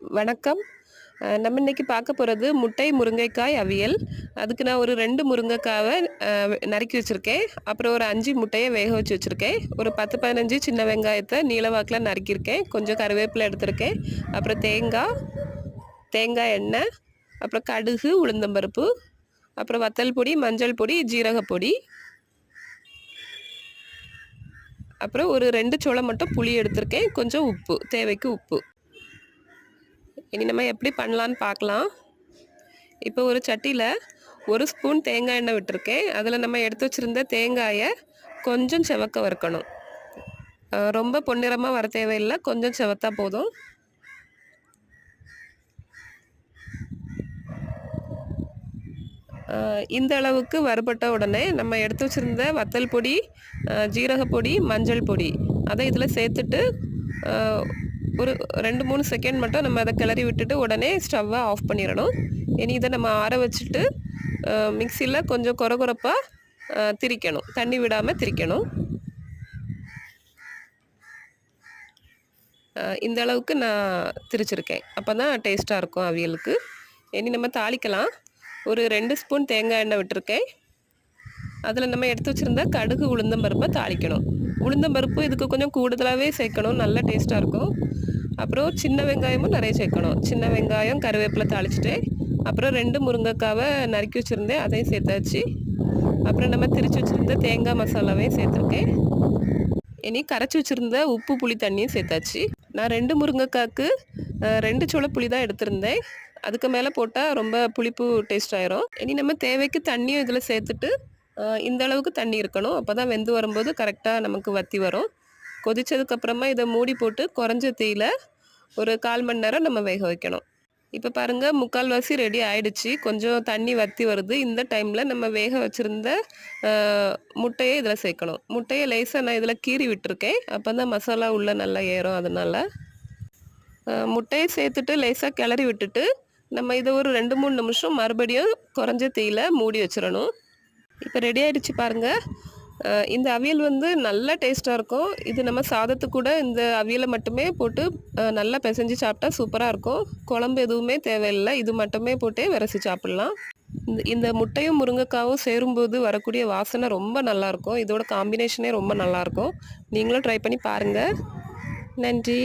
வணக்கம். நம்ம இன்றைக்கி பார்க்க போகிறது முட்டை முருங்கைக்காய் அவியல். அதுக்கு நான் ஒரு ரெண்டு முருங்கைக்காவை நறுக்கி வச்சுருக்கேன். அப்புறம் ஒரு அஞ்சு முட்டையை வேக வச்சு வச்சுருக்கேன். ஒரு பத்து பதினஞ்சு சின்ன வெங்காயத்தை நீளவாக்கில் நறுக்கியிருக்கேன். கொஞ்சம் கருவேப்பிலை எடுத்திருக்கேன். அப்புறம் தேங்காய் தேங்காய் எண்ணெய் அப்புறம் கடுகு உளுந்தம்பருப்பு அப்புறம் வத்தல் பொடி மஞ்சள் பொடி ஜீரகப்பொடி அப்புறம் ஒரு ரெண்டு சோளம் மட்டும் புளி எடுத்திருக்கேன். கொஞ்சம் உப்பு தேவைக்கு உப்பு. இனி நம்ம எப்படி பண்ணலான்னு பார்க்கலாம். இப்போ ஒரு சட்டியில் ஒரு ஸ்பூன் தேங்காய் எண்ணெய் விட்டுருக்கேன். அதில் நம்ம எடுத்து வச்சுருந்த தேங்காயை கொஞ்சம் செவக்க வறுக்கணும். ரொம்ப பொன்னிறமாக வர தேவையில்லை. கொஞ்சம் செவத்தா போதும். இந்த அளவுக்கு வறுபட்ட உடனே நம்ம எடுத்து வச்சுருந்த வத்தல் பொடி அஹ் ஜீரகப்பொடி மஞ்சள் பொடி அதை இதில் சேர்த்துட்டு ஒரு ரெண்டு மூணு செகண்ட் மட்டும் நம்ம அதை கிளறி விட்டுட்டு உடனே ஸ்டவ்வை ஆஃப் பண்ணிடணும். இனி இதை நம்ம ஆற வச்சுட்டு மிக்சியில் கொஞ்சம் கொர கொரப்பாக திரிக்கணும். தண்ணி விடாமல் திரிக்கணும். இந்த அளவுக்கு நான் திரிச்சிருக்கேன். அப்போ தான் டேஸ்ட்டாக இருக்கும் அவியலுக்கு. இனி நம்ம தாளிக்கலாம். ஒரு ரெண்டு ஸ்பூன் தேங்காய் எண்ணெய் விட்டுருக்கேன். அதில் நம்ம எடுத்து வச்சுருந்தா கடுகு உளுந்தம்பருப்பை தாளிக்கணும். உளுந்தம்பருப்பு இதுக்கு கொஞ்சம் கூடுதலாகவே சேர்க்கணும். நல்ல டேஸ்ட்டாக இருக்கும். அப்புறம் சின்ன வெங்காயமும் நிறைய சேர்க்கணும். சின்ன வெங்காயம் கருவேப்பிலை தாளிச்சிட்டு அப்புறம் ரெண்டு முருங்கைக்காவை நறுக்கி வச்சுருந்தேன். அதையும் சேர்த்தாச்சு. அப்புறம் நம்ம திரிச்சு வச்சுருந்த தேங்காய் மசாலாவையும் சேர்த்துருக்கேன். இனி கரைச்சி வச்சுருந்த உப்பு புளி தண்ணியும் சேர்த்தாச்சு. நான் ரெண்டு முருங்கைக்காய்க்கு ரெண்டு சோள புளி தான் எடுத்திருந்தேன். அதுக்கு மேலே போட்டால் ரொம்ப புளிப்பு டேஸ்ட் ஆயிரும். இனி நம்ம தேவைக்கு தண்ணியும் இதில் சேர்த்துட்டு இந்த அளவுக்கு தண்ணி இருக்கணும். அப்போ தான் வெந்து வரும்போது கரெக்டாக நமக்கு வத்தி வரும். கொதித்ததுக்கப்புறமா இதை மூடி போட்டு குறைஞ்ச தீயில ஒரு கால் மணி நேரம் நம்ம வேக வைக்கணும். இப்போ பாருங்கள் முக்கால்வாசி ரெடி ஆயிடுச்சு. கொஞ்சம் தண்ணி வத்தி வருது. இந்த டைமில் நம்ம வேக வச்சுருந்த முட்டையை இதில் சேர்க்கணும். முட்டையை லேசாக நான் இதில் கீறி விட்டுருக்கேன். அப்போ தான் மசாலா உள்ளே நல்லா ஏறும். அதனால் முட்டையை சேர்த்துட்டு லேசாக கிளறி விட்டுட்டு நம்ம இதை ஒரு ரெண்டு மூணு நிமிஷம் மறுபடியும் குறைஞ்ச தீயில மூடி வச்சிடணும். இப்போ ரெடி ஆயிடுச்சு பாருங்கள் இந்த அவியல் வந்து நல்ல டேஸ்ட்டாக இருக்கும். இது நம்ம சாதத்து கூட இந்த அவியலை மட்டுமே போட்டு நல்லா பிசைஞ்சு சாப்பிட்டா சூப்பராக இருக்கும். குழம்பு எதுவுமே தேவையில்லை. இது மட்டுமே போட்டே விரசி சாப்பிட்லாம். இந்த இந்த முட்டையும் முருங்கைக்காவும் சேரும்போது வரக்கூடிய வாசனை ரொம்ப நல்லாயிருக்கும் இதோட காம்பினேஷனே ரொம்ப நல்லாயிருக்கும் நீங்களும் ட்ரை பண்ணி பாருங்கள் நன்றி.